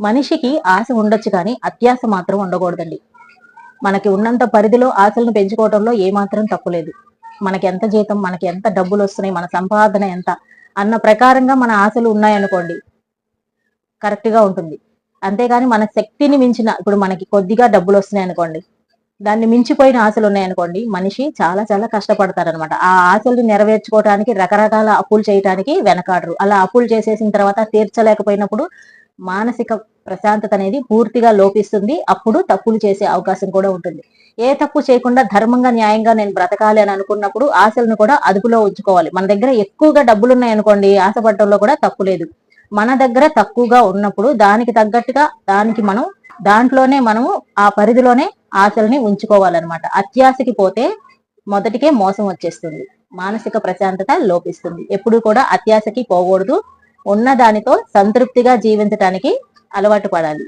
మనిషికి ఆశ ఉండొచ్చు కానీ అత్యాశ మాత్రం ఉండకూడదండి. మనకి ఉన్నంత పరిధిలో ఆశలను పెంచుకోవడంలో ఏమాత్రం తప్పులేదు మనకి ఎంత జీతం మనకి ఎంత డబ్బులు వస్తున్నాయి మన సంపాదన ఎంత అన్న ప్రకారంగా మన ఆశలు ఉన్నాయనుకోండి కరెక్ట్గా ఉంటుంది. అంతేగాని మన శక్తిని మించిన ఇప్పుడు మనకి కొద్దిగా డబ్బులు వస్తున్నాయి అనుకోండి దాన్ని మించిపోయిన ఆశలు ఉన్నాయనుకోండి మనిషి చాలా చాలా కష్టపడతారనమాట. ఆ ఆశలు నెరవేర్చుకోవడానికి రకరకాల అప్పులు చేయడానికి వెనకాడరు. అలా అప్పులు చేసేసిన తర్వాత తీర్చలేకపోయినప్పుడు మానసిక ప్రశాంతత అనేది పూర్తిగా లోపిస్తుంది. అప్పుడు తప్పులు చేసే అవకాశం కూడా ఉంటుంది. ఏ తప్పు చేయకుండా ధర్మంగా న్యాయంగా నేను బ్రతకాలి అని అనుకున్నప్పుడు ఆశలను కూడా అదుపులో ఉంచుకోవాలి. మన దగ్గర ఎక్కువగా డబ్బులు ఉన్నాయనుకోండి ఆశపడటంలో కూడా తప్పు లేదు. మన దగ్గర తక్కువగా ఉన్నప్పుడు దానికి తగ్గట్టుగా దానికి మనం దాంట్లోనే మనము ఆ పరిధిలోనే ఆశల్ని ఉంచుకోవాలన్నమాట. అత్యాశకి పోతే మొదటికే మోసం వచ్చేస్తుంది. మానసిక ప్రశాంతత లోపిస్తుంది. ఎప్పుడు కూడా అత్యాశకి పోకూడదు. ఉన్న దానితో సంతృప్తిగా జీవించటానికి అలవాటు పడాలి.